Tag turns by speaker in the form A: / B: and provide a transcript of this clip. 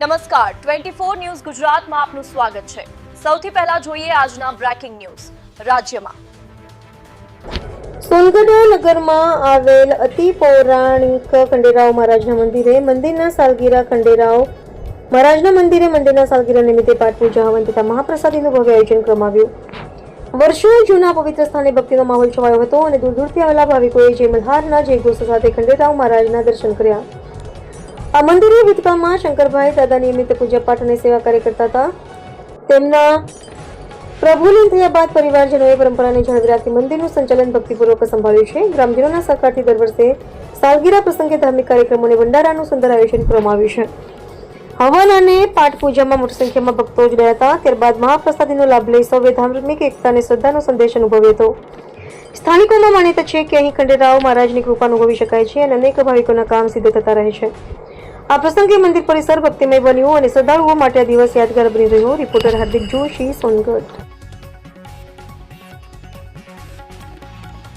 A: નમસ્કાર, twenty four news ગુજરાતમાં આપનું સ્વાગત છે. સૌથી પહેલા જોઈએ આજના બ્રેકિંગ ન્યૂઝ. રાજ્યમાં
B: સોનગઢ નગરમાં આવેલ અતિ પૌરાણિક ખંડેરાવ મહારાજના મંદિરે, મંદિરના સાલગીરા ખંડેરાવ મહારાજના મંદિરે, મંદિરના સાલગીરા નિમિત્તે પાઠ પૂજા હવન તથા મહાપ્રસાદીનું ભવ્ય આયોજન કરવામાં આવ્યું. વર્ષો જૂના પવિત્ર સ્થાને ભક્તિનો માહોલ છવાયો હતો અને દૂર દૂરથી આવેલા ભાવિકોએ જય મલ્હારના જય સાથે ખંડેરાવ મહારાજના દર્શન કર્યા. આ મંદિરે વિધવામાં શંકરભાઈ દાદા નિયમિત પૂજાપાઠ અને સેવા કાર્ય કરતા હતા. તેમના પ્રભુલીન થયા બાદ પરિવારજનોએ પરંપરાને જાળવી રાખી મંદિરનું સંચાલન ભક્તિપૂર્વક સંભાળ્યું છે. ગ્રામજનોના સહકારથી દર વર્ષે સાલગીરા પ્રસંગે ધાર્મિક કાર્યક્રમો અને ભંડારાનું સુંદર આયોજન કરવામાં આવ્યું છે. હવન અને પાઠ પૂજામાં મોટી સંખ્યામાં ભક્તો જોડાયા હતા. ત્યારબાદ મહાપ્રસાદીનો લાભ લઈ સૌએ ધાર્મિક એકતા અને શ્રદ્ધાનો સંદેશ અનુભવ્યો હતો. સ્થાનિકોમાં માન્યતા છે કે અહીં ખંડેરાવ મહારાજની કૃપા અનુભવી શકાય છે અને અનેક ભાવિકોના કામ સિદ્ધ થતા રહે છે. આ પ્રસંગે મંદિર પરિસર ભક્તિમય બન્યું અને શ્રદ્ધાળુઓ માટે આ દિવસ યાદગાર બની રહ્યો. રિપોર્ટર હાર્દિક જોશી, સોનગઢ.